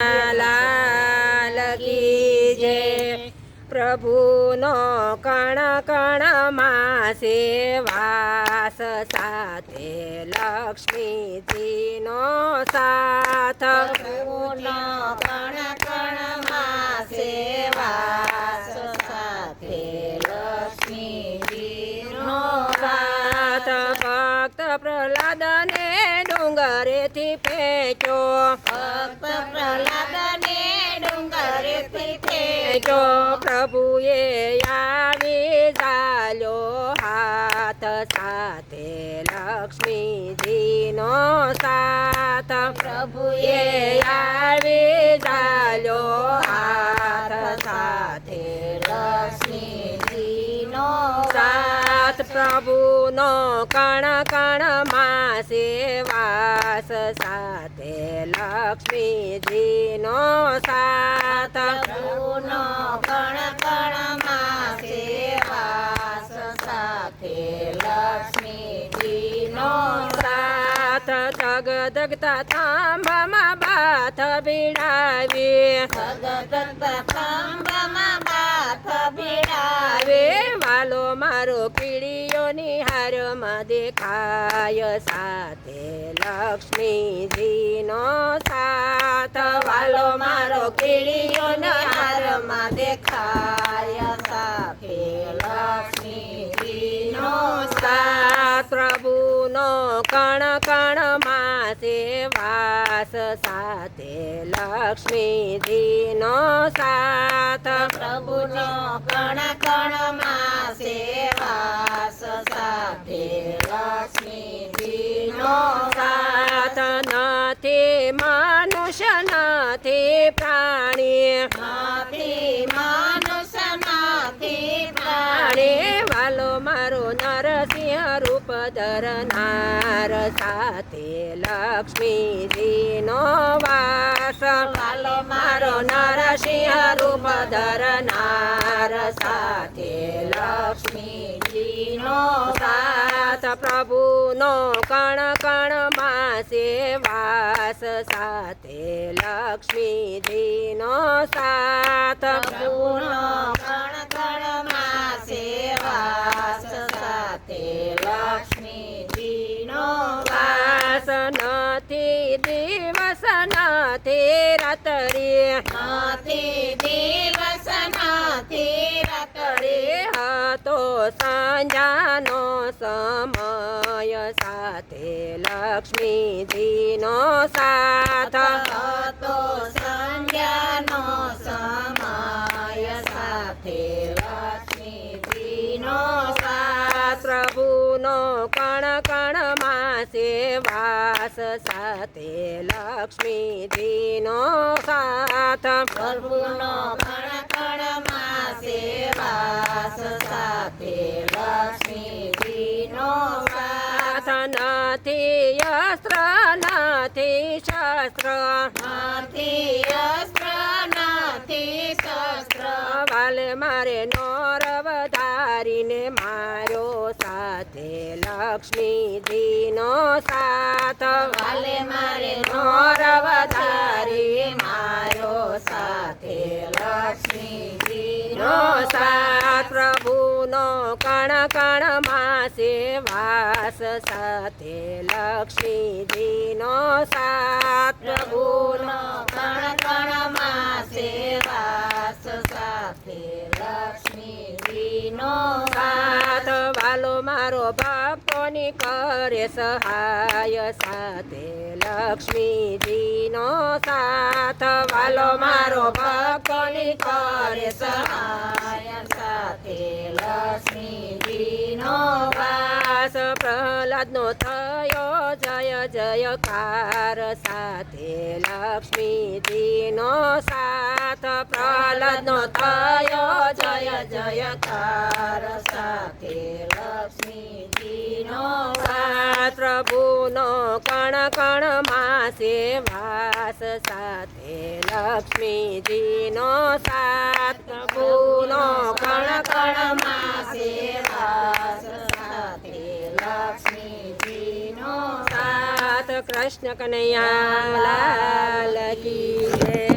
લાલ કી જય પ્રભુનો કણ કણમાં સેવાસ સાથે લક્ષ્મીજીનો સાથ. પ્રભુનો કણ કણમાં સેવાસ સાથે લક્ષ્મીજીનો સાથ. ભક્ત પ્રહલાદને ફેંચો પ્રભુએ આવી ચાલ્યો હાથ સાથે લક્ષ્મીજીનો સાથ. પ્રભુએ આવી ચાલ્યો હાથ પ્રભુનો કણ કણમાં સેવાસ સાથે લક્ષ્મીજીનો સાથ. પ્રભુનો કણ કણમાં સેવાસ સાથે લક્ષ્મીજીનો સાથ જગદગતા તાંબામાં બાથ ભીડાવી ભગત દેખાય સાથે લક્ષ્મીજીનો સાથ. વાલો મારો કીડીઓના હારમાં દેખાય સાથે લક્ષ્મીજીનો સાથ. પ્રભુનો કણ કણમાં સેવાસ સાથે લક્ષ્મીજીનો સાથ પ્રભુનો કણ કણમાં સેવાસ સાથે લક્ષ્મીજીનો સાથ નથી મનુષ્ય નથી પ્રાણી નથી માનુષ નથી પ્રાણી વાલો મારો નરસિંહ રૂપ ધરનાર સાથે લક્ષ્મીજીનો વાસ મારો નરસિંહ રૂપ ધરનાર સાથે લક્ષ્મીજીનો સાથ, પ્રભુનો કણ કણમાં સેવાસ સાથે લક્ષ્મીજીનો સાથ, પ્રભુનો કણ કણમાં સેવાસ સાથે લક્ષ્મીજીનો વાસ. નથી દિવસ, નથી રાત્રિ નથી દિવસ નથી રાત્રિ હતો સાંજાનો સમય સાથે લક્ષ્મીજીનો સાથ. હતો કણમાં સેવાસ સાથે લક્ષ્મીજીનો સાથ. પ્રભુનો કણ કણમાં સેવાસ સાથે લક્ષ્મીજીનો સાથ. નથી અસ્ત્ર નથી શસ્ત્ર. નથી અસ્ત્ર લક્ષ્મીજીનો સાથ. વાલે મારે નોર વધારી મારો સાથે લક્ષ્મીજીનો નો સાથ. પ્રભુનો કણ કણ માસે વાસ સાથે લક્ષ્મીજીનો સાથ. પ્રભુનો કણ કણ માસે વાસ સાથે લક્ષ્મીજીનો સાથ. વાલો મારો ભક્તોની કરે સહાય સાથે લક્ષ્મીજીનો સાથ. વાલો મારો ભક્તોની કરે સહાય સાથે લક્ષ્મીજીનો વાસ. પ્રહલાદનો થયો જય જયકાર સાથે લક્ષ્મીજીનો સાથ. પ્રહલાદનો થયો જય જયકાર સાથે લક્ષ્મીજીનો સાથ પ્રભુનો કણ કણમાં સેવાસ સાથે લક્ષ્મીજીનો સાથ પ્રભુનો કણ કણમાં સેવાસ સાથે લક્ષ્મીજીનો સાથ. કૃષ્ણ કનૈયા લાલ કી